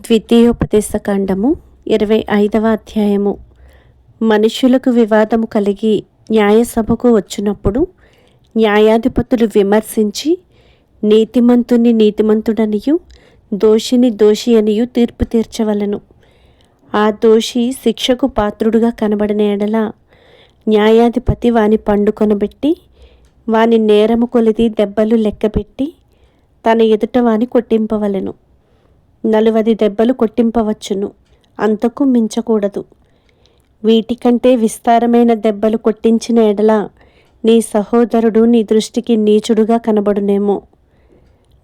ద్వితీయోపదేశ కాండము ఇరవై ఐదవ అధ్యాయము. మనుషులకు వివాదము కలిగి న్యాయసభకు వచ్చినప్పుడు న్యాయాధిపతులు విమర్శించి నీతిమంతుని నీతిమంతుడనియు దోషిని దోషి అనియు తీర్పు తీర్చవలను. ఆ దోషి శిక్షకు పాత్రుడుగా కనబడిన ఎడల న్యాయాధిపతి వాని పండుకొనబెట్టి వాని నేరము కొలిది దెబ్బలు లెక్కపెట్టి తన ఎదుట వాని కొట్టింపవలెను. నలువది దెబ్బలు కొట్టింపవచ్చును. అంతకు మించకూడదు. వీటికంటే విస్తారమైన దెబ్బలు కొట్టించిన ఎడల నీ సహోదరుడు నీ దృష్టికి నీచుడుగా కనబడునేమో.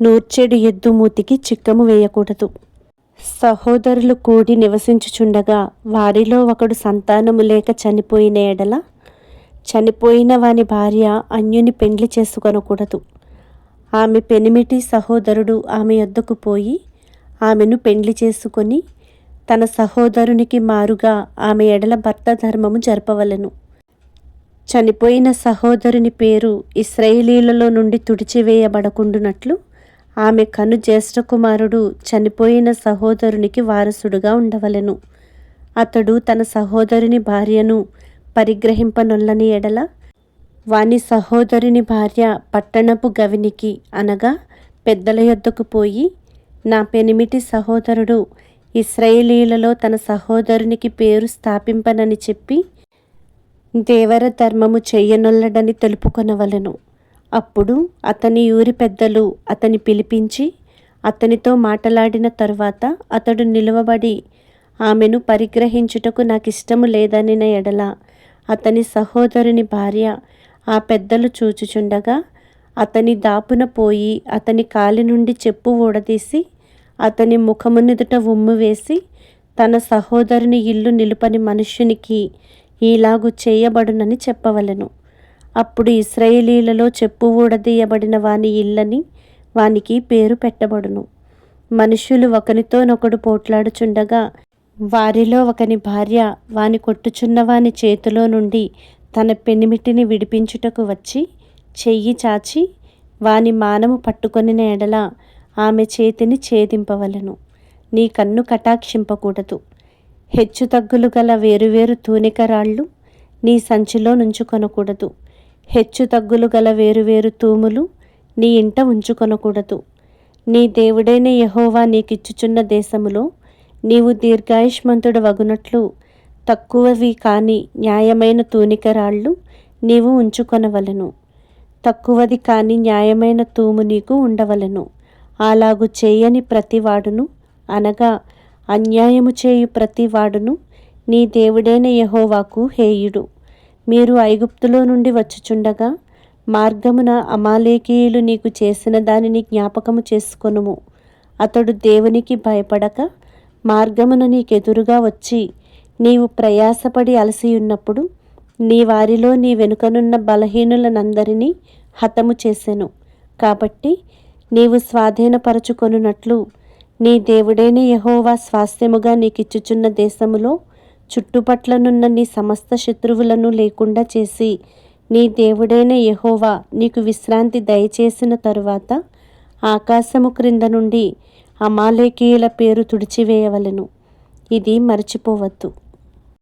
నూర్చెడు ఎద్దు మూతికి చిక్కము వేయకూడదు. సహోదరులు కూడి నివసించుచుండగా వారిలో ఒకడు సంతానము లేక చనిపోయిన ఎడల చనిపోయిన వాని భార్య అన్యుని పెండ్లి చేసుకొనకూడదు. ఆమె పెనిమిటి సహోదరుడు ఆమె యొద్దకు పోయి ఆమెను పెండ్లి చేసుకొని తన సహోదరునికి మారుగా ఆమె ఎడల భర్త ధర్మము జరపవలను. చనిపోయిన సహోదరుని పేరు ఇస్రాయేలీలలో నుండి తుడిచివేయబడకుండునట్లు ఆమె కను జ్యేష్ఠ కుమారుడు చనిపోయిన సహోదరునికి వారసుడుగా ఉండవలెను. అతడు తన సహోదరుని భార్యను పరిగ్రహింపనొల్లని ఎడల వాని సహోదరుని భార్య పట్టణపు గవినికి అనగా పెద్దల యొద్దకు పోయి నా పెనిమిటి సహోదరుడు ఇస్రాయేలీలలో తన సహోదరునికి పేరు స్థాపింపనని చెప్పి దేవర ధర్మము చెయ్యనొల్లడని తెలుపుకొనవలను. అప్పుడు అతని ఊరి పెద్దలు అతని పిలిపించి అతనితో మాటలాడిన తరువాత అతడు నిలువబడి ఆమెను పరిగ్రహించుటకు నాకు ఇష్టము లేదనిన ఎడల అతని సహోదరుని భార్య ఆ పెద్దలు చూచుచుండగా అతని దాపున పోయి అతని కాలి నుండి చెప్పు ఊడదీసి అతని ముఖమునెదుట ఉమ్ము వేసి తన సహోదరుని ఇల్లు నిలుపని మనుష్యునికి ఈలాగు చేయబడునని చెప్పవలెను. అప్పుడు ఇస్రాయేలీలలో చెప్పు ఊడదీయబడిన వాని ఇల్లని వానికి పేరు పెట్టబడును. మనుష్యులు ఒకరితోనొకడు పోట్లాడుచుండగా వారిలో ఒకని భార్య వాని కొట్టుచున్న వాని చేతిలో నుండి తన పెనిమిటిని విడిపించుటకు వచ్చి చెయ్యి చాచి వాని మానము పట్టుకొని ఎడల ఆమె చేతిని ఛేదింపవలను. నీ కన్ను కటాక్షింపకూడదు. హెచ్చు తగ్గులు గల వేరువేరు తూనికరాళ్ళు నీ సంచిలో నుంచుకొనకూడదు. హెచ్చు తగ్గులు గల వేరువేరు తూములు నీ ఇంట ఉంచుకొనకూడదు. నీ దేవుడైన యహోవా నీకిచ్చుచున్న దేశములో నీవు దీర్ఘాయుష్మంతుడు వగునట్లు తక్కువవి కాని న్యాయమైన తూనికరాళ్ళు నీవు ఉంచుకొనవలను. తక్కువది కాని న్యాయమైన తూము నీకు ఉండవలను. అలాగు చేయని ప్రతివాడును అనగా అన్యాయము చేయు ప్రతివాడును నీ దేవుడైన యహోవాకు హేయుడు. మీరు ఐగుప్తులో నుండి వచ్చుచుండగా మార్గమున అమాలేకీయులు నీకు చేసిన దానిని జ్ఞాపకము చేసుకొనుము. అతడు దేవునికి భయపడక మార్గమున నీకెదురుగా వచ్చి నీవు ప్రయాసపడి అలసియున్నప్పుడు నీ వారిలో నీ వెనుకనున్న బలహీనులనందరినీ హతము చేసెను. కాబట్టి నీవు స్వాధీనపరచుకొనున్నట్లు నీ దేవుడైన యహోవా స్వాస్థ్యముగా నీకిచ్చుచున్న దేశములో చుట్టుపట్లనున్న నీ సమస్త శత్రువులను లేకుండా చేసి నీ దేవుడైన యహోవా నీకు విశ్రాంతి దయచేసిన తరువాత ఆకాశము క్రింద నుండి అమాలేకీయుల పేరు తుడిచివేయవలను. ఇది మర్చిపోవద్దు.